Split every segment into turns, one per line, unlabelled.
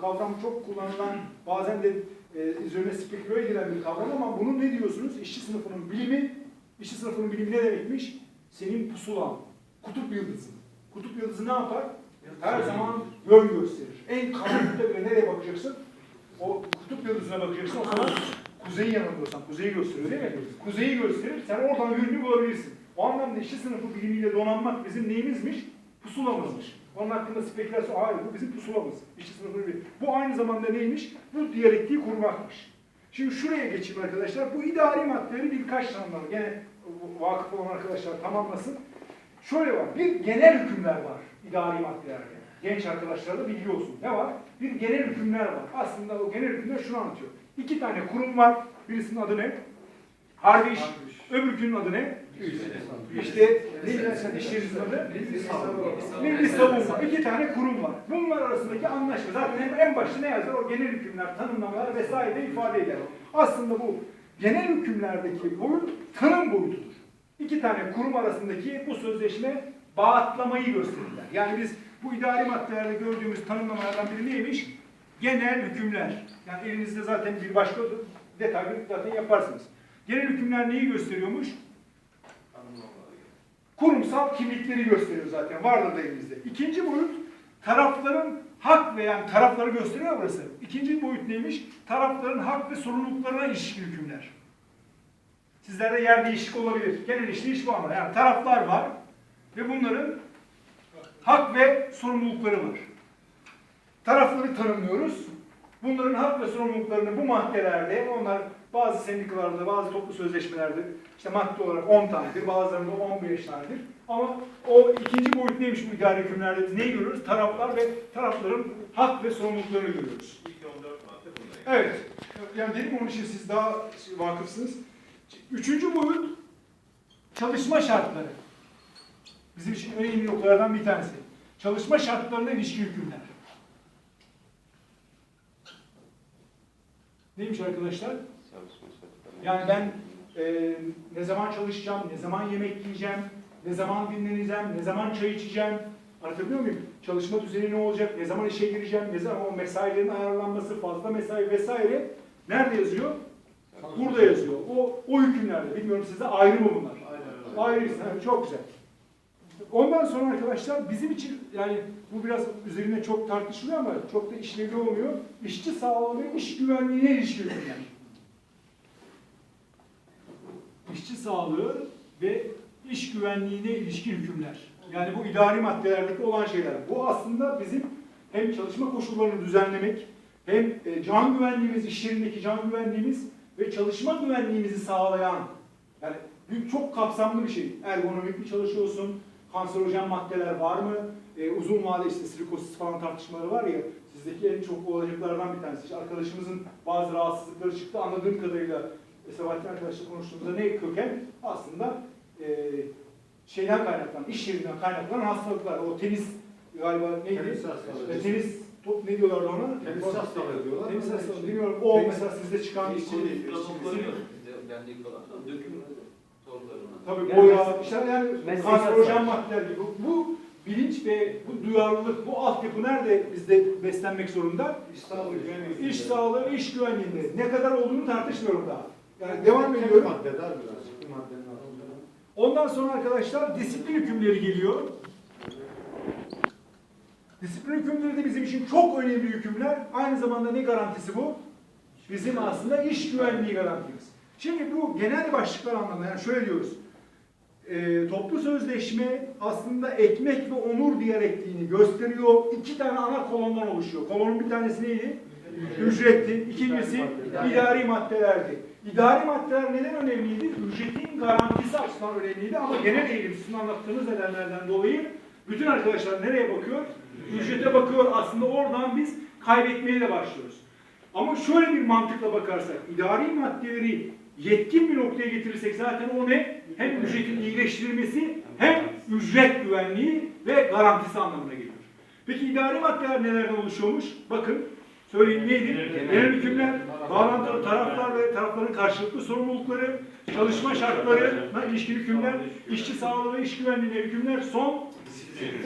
kavram çok kullanılan, bazen de e, üzerine speküle edilen bir kavram ama bunu ne diyorsunuz? İşçi sınıfının bilimi, işçi sınıfının bilimi ne demekmiş? Senin pusulan, kutup yıldızı. Kutup yıldızı ne yapar? Her zaman yön gösterir. En karanlıkta bile nereye bakacaksın? O kutup yıldızına bakacaksın. O zaman kuzeyi yanılıyorsan, kuzeyi gösteriyor değil mi? Kuzeyi gösterir, sen oradan yönünü bulabilirsin. O anlamda işçi sınıfı bilimiyle donanmak bizim neyimizmiş? Pusulamızmış. Onun hakkında spekülasyon, hayır bu bizim pusulamız. İşçi sınıfı bilimi. Bu aynı zamanda neymiş? Bu diyalektiği kurmakmış. Şimdi şuraya geçeyim arkadaşlar. Bu idari maddeleri birkaç tanımlar. Gene vakıf olan arkadaşlar tamamlasın. Şöyle var. Bir genel hükümler var idari maddelerde. Genç arkadaşlar da bilgi olsun. Ne var? Bir genel hükümler var. Aslında o genel hükümler şunu anlatıyor. İki tane kurum var. Birisinin adı ne? Harbi iş. Öbürkünün adı ne? İşte adı? Milli savunma. İki tane kurum var. Bunlar arasındaki anlaşma. Zaten en- başta ne yazar? O genel hükümler, tanımlamalar vesaire de ifade eder. Aslında bu genel hükümlerdeki boyut tanım boyutudur. İki tane kurum arasındaki bu sözleşme bağıtlamayı gösterirler. Yani biz bu idari maddelerde gördüğümüz tanımlamalardan biri neymiş? Genel hükümler. Yani elinizde zaten bir başka detaylı zaten yaparsınız. Genel hükümler neyi gösteriyormuş? Kurumsal kimlikleri gösteriyor zaten. Vardır da elimizde. İkinci boyut tarafların hak ve yani tarafları gösteriyor burası. İkinci boyut neymiş? Tarafların hak ve sorumluluklarına ilişkin hükümler. Sizlerde yer değişik olabilir. Genel işleyiş bu ama. Yani taraflar var ve bunların hak ve sorumlulukları var. Tarafları tanımlıyoruz. Bunların hak ve sorumluluklarını bu maddelerde, onlar bazı sendikalarda, bazı toplu sözleşmelerde işte madde olarak 10 tanedir, bazılarında 15 tanedir. Ama o ikinci boyut neymiş bu idari hükümlerde neyi görüyoruz? Taraflar ve tarafların hak ve sorumluluklarını görüyoruz.
İlk 14 madde.
Evet. Yani dedim onun için siz daha vakıfsınız. Üçüncü boyut çalışma şartları. Bizim için önemli noktalardan bir tanesi. Çalışma şartlarına ilişkin hükümler. Neymiş arkadaşlar? Yani ben e, ne zaman çalışacağım, ne zaman yemek yiyeceğim, ne zaman dinleneceğim, ne zaman çay içeceğim. Anlatabiliyor muyum? Çalışma düzeni ne olacak, ne zaman işe gireceğim, ne zaman o mesailerin ayarlanması, fazla mesai vesaire. Nerede yazıyor? Burada yazıyor. O, o hükümlerde. Bilmiyorum sizde ayrı mı bunlar? Ayrı. Yani çok güzel. Ondan sonra arkadaşlar bizim için yani bu biraz üzerine çok tartışılıyor ama çok da işlevli olmuyor. İşçi sağlığı ve iş güvenliğine ilişkin hükümler. İşçi sağlığı ve iş güvenliğine ilişkin hükümler. Yani bu idari maddelerdeki olan şeyler. Bu aslında bizim hem çalışma koşullarını düzenlemek, hem e, can güvenliğimiz, iş yerindeki can güvenliğimiz ve çalışma güvenliğimizi sağlayan, yani çok kapsamlı bir şey. Ergonomik mi çalışıyorsun, kanserojen maddeler var mı, e, uzun vade işte silikosis falan tartışmaları var ya, sizdeki en çok olacaklardan bir tanesi. İşte arkadaşımızın bazı rahatsızlıkları çıktı, anladığım kadarıyla e, Sebahattin arkadaşla konuştuğumuzda ne köken? Aslında e, şeyden kaynaklanan, iş yerinden kaynaklanan hastalıklar. O tenis galiba neydi?
Tenis hastalığı.
E, tenis top ne diyorlardı ona?
Tenis hastalığı diyorlar.
Tenis hastalığı bilmiyorum. O
Tenis-
mesela sizde çıkan konu-
raporları yok. Bendeki olan döküm sorularına.
Tabii
Yani
boya, işte yani kanserojen maddeler gibi. Bu bilinç ve bu duyarlılık, bu altyapı nerede bizde beslenmek zorunda?
İş sağlığı güvenliği.
İş sağlığı iş güvenliğinde. Ne kadar olduğunu tartışmıyorum daha. Yani devam
birazcık. Maddenin altında.
Ondan sonra arkadaşlar disiplin hükümleri geliyor. Disiplin hükümleri de bizim için çok önemli hükümler. Aynı zamanda ne garantisi bu? Bizim aslında iş güvenliği garantimiz. Şimdi bu genel başlıklar anlamında yani şöyle diyoruz. Ee, toplu sözleşme aslında ekmek ve onur diyalektiğini gösteriyor. İki tane ana kolondan oluşuyor. Kolonun bir tanesi neydi? Ücretti. İkincisi idari maddelerdi. İdari maddeler neden önemliydi? Ücretin garantisi açısından önemliydi ama genel eğilim sizin anlattığınız nedenlerden dolayı bütün arkadaşlar nereye bakıyor? Ücrete bakıyor. Aslında oradan biz kaybetmeye de başlıyoruz. Ama şöyle bir mantıkla bakarsak, idari maddeleri yetkin bir noktaya getirirsek zaten o ne? Hem ücretin iyileştirilmesi hem ücret güvenliği ve garantisi anlamına geliyor. Peki idari maddeler nelerden oluşuyormuş? Bakın söyleyeyim neydi? Genel hükümler, bağlantılı taraflar ve tarafların karşılıklı sorumlulukları, çalışma şartlarına ilişkin hükümler, işçi sağlığı ve iş güvenliğine hükümler, son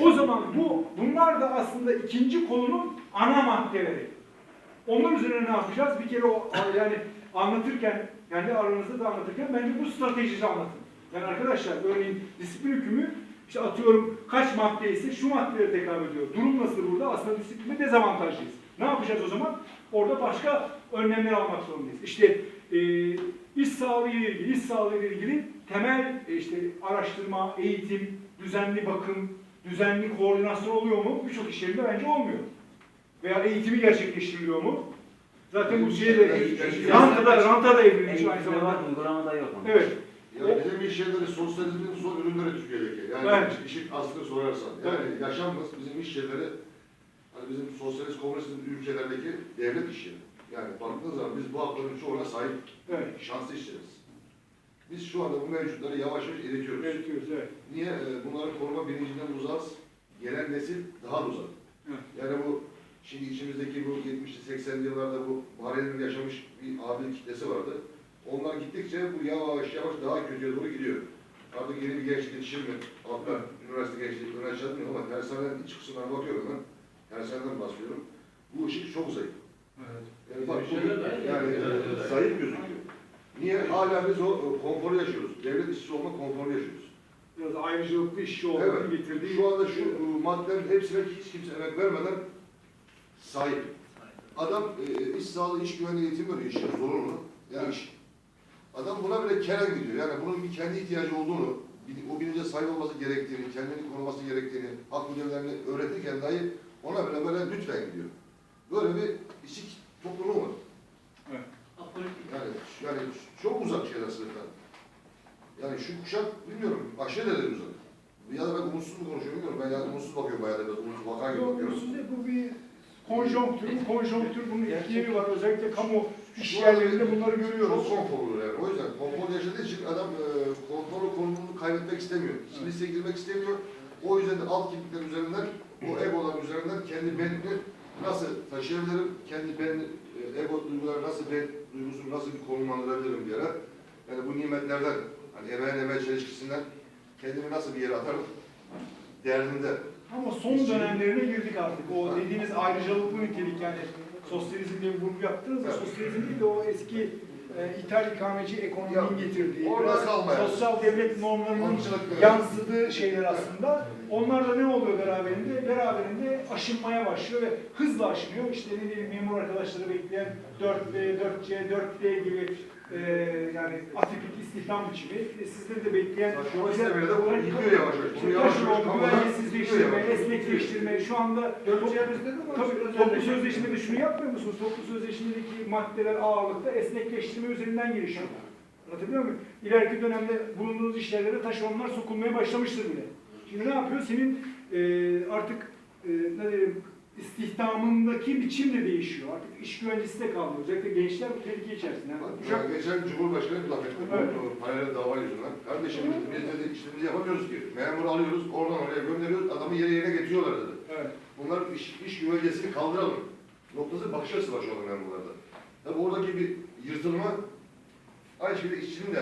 o zaman bu bunlar da aslında ikinci kolunun ana maddeleri. Onlar üzerine ne yapacağız? Bir kere o yani anlatırken, kendi aranızda da anlatırken bence bu stratejiyi anlatın. Yani arkadaşlar örneğin disiplin hükmü işte atıyorum kaç madde ise şu maddelere tekabül ediyor. Durum nasıl burada? Aslında disiplinde dezavantajlıyız. Ne yapacağız o zaman? Orada başka önlemler almak zorundayız. İşte e, iş sağlığı ile ilgili, iş sağlığı ile ilgili temel e, işte araştırma, eğitim, düzenli bakım, düzenli koordinasyon oluyor mu? Birçok iş yerinde bence olmuyor. Veya eğitimi gerçekleştiriliyor mu? Zaten bu şeye de, ranta da, ranta da evrilmiş aynı zamanda.
Uygulamada yok ama.
Evet.
Yani bizim iş yerleri sosyalizmin son ürünleri Türkiye'deki. Yani
Evet.
işin aslını sorarsan. Yani yaşamımız bizim iş yerleri bizim sosyalist komünist ülkelerdeki devlet işi. Yani baktığınız zaman biz bu hakların çoğuna sahip
Evet.
şanslı işleriz. Biz şu anda bu mevcutları yavaş yavaş eritiyoruz.
Öğretiyoruz, evet.
Niye? Ee, Bunların koruma bilincinden uzağız. Gelen nesil daha da uzak.
Evet.
Yani bu şimdi içimizdeki bu 70'li 80'li yıllarda bu Bahreyn'in yaşamış bir abi kitlesi vardı. Onlar gittikçe bu yavaş yavaş daha kötüye doğru gidiyor. Artık yeni bir gençlik yetişir mi? Altta üniversite gençliği üniversite ama tersanenin iç kısımlarına bakıyorum ben. Tersaneden bahsediyorum. Bu ışık çok zayıf. Yani bak bugün yani e, zayıf gözüküyor. Niye? Hala biz o e, konforu yaşıyoruz. Devlet işçisi olma konforu yaşıyoruz.
Biraz ayrıcalıklı işçi olmanın
Evet.
getirdiği...
Şu anda şu e, maddelerin hepsine hiç kimse emek vermeden sahip. Adam e, iş sağlığı, iş güvenliği eğitimi veriyor işe zorunlu. Yani iş. Adam buna bile keren gidiyor. Yani bunun bir kendi ihtiyacı olduğunu, o bilince sahip olması gerektiğini, kendini koruması gerektiğini, hak ödevlerini öğretirken dahi ona bile böyle lütfen gidiyor. Böyle bir işçi toplumu var.
Apolitik.
Yani, yani çok uzak şeyler sınıftan. Yani şu kuşak bilmiyorum aşırı derece uzak. Ya da ben umutsuz mu konuşuyorum bilmiyorum. Ben yani umutsuz bakıyorum bayağı da umutsuz bakan gibi
Yok,
bakıyorum.
bu size- bu bir konjonktür, bu konjonktür bunun etkileri var. Özellikle kamu iş yerlerinde bunları görüyoruz.
Çok konforlu yani. O yüzden konfor yaşadığı için adam e, konforlu konumunu kaybetmek istemiyor. Listeye girmek istemiyor. O yüzden de alt kimlikler üzerinden, o egolar üzerinden kendi benini nasıl taşıyabilirim, kendi ben, ego duyguları nasıl ben duygusunu nasıl bir konumlandırabilirim diye. Yani bu nimetlerden, hani emeğin emel çelişkisinden kendimi nasıl bir yere atarım derdinde.
Ama son dönemlerine girdik artık. O dediğiniz ayrıcalıklı nitelik yani sosyalizm diye bir vurgu yaptınız da
Evet.
sosyalizm değil de o eski e, ithal ikameci ekonominin
Ya,
getirdiği, sosyal devlet normlarının
evet.
yansıdığı şeyler aslında. Onlar da ne oluyor beraberinde? Beraberinde aşınmaya başlıyor ve hızla aşınıyor. İşte ne bileyim memur arkadaşları bekleyen 4B, 4C, 4D gibi e, yani atipik istihdam biçimi. E, sizleri de bekleyen
Saçma istemeye de bunu yıkıyor yavaş yavaş. Bunu yavaş yavaş yavaş.
esnekleştirme, şu anda Tabii toplu sözleşmede şunu yapmıyor musunuz? Toplu sözleşmedeki maddeler ağırlıkta esnekleştirme üzerinden gelişiyor. Anlatabiliyor muyum? İleriki dönemde bulunduğunuz işlere taşeronlar sokulmaya başlamıştır bile. Şimdi ne yapıyor? Senin e, artık e, ne diyeyim, istihdamındaki biçim de değişiyor. Artık iş güvencesi de kalmıyor. Özellikle gençler bu tehlike içerisinde. Yani
Ya geçen Cumhurbaşkanı bir laf etti.
Evet.
bu Paralel dava yüzünden. Kardeşim biz dedi işimizi yapamıyoruz ki. Memuru alıyoruz, oradan oraya gönderiyoruz, adamı yere yerine getiriyorlar dedi.
Evet.
Bunlar iş, iş güvencesini kaldıralım. Noktası bakış açısı var şu anda memurlarda. Tabi oradaki bir yırtılma aynı şekilde işçinin de